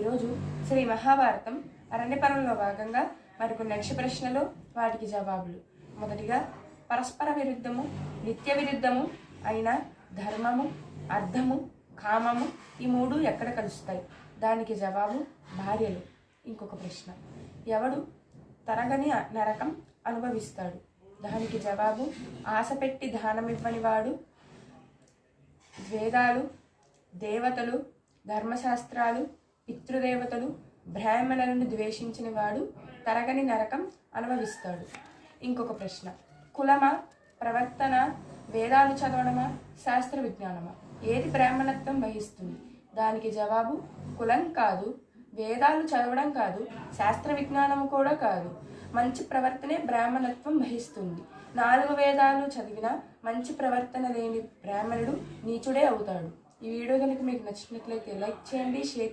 ఈరోజు శ్రీ మహాభారతం అరణ్యపరంలో భాగంగా మరికొన్ని యక్ష ప్రశ్నలు వాటికి జవాబులు. మొదటిగా పరస్పర విరుద్ధము నిత్య విరుద్ధము అయిన ధర్మము అర్థము కామము ఈ మూడు ఎక్కడ కలుస్తాయి? దానికి జవాబు భార్యలు. ఇంకొక ప్రశ్న. ఎవడు తరగని నరకం అనుభవిస్తాడు? దానికి జవాబు ఆశ పెట్టి దానమివ్వని వాడు వేదాలు దేవతలు ధర్మశాస్త్రాలు పితృదేవతలు బ్రాహ్మణులను ద్వేషించిన వాడు తరగని నరకం అనుభవిస్తాడు. ఇంకొక ప్రశ్న. కులమా ప్రవర్తన వేదాలు చదవడమా శాస్త్ర విజ్ఞానమా? ఏది బ్రాహ్మణత్వం వహిస్తుంది? దానికి జవాబు కులం కాదు వేదాలు చదవడం కాదు శాస్త్ర విజ్ఞానం కూడా కాదు. మంచి ప్రవర్తనే బ్రాహ్మణత్వం వహిస్తుంది. నాలుగు వేదాలు చదివినా మంచి ప్రవర్తన లేని బ్రాహ్మణుడు నీచుడే అవుతాడు. ఈ వీడియో కనుక మీకు నచ్చినట్లయితే లైక్ చేయండి షేర్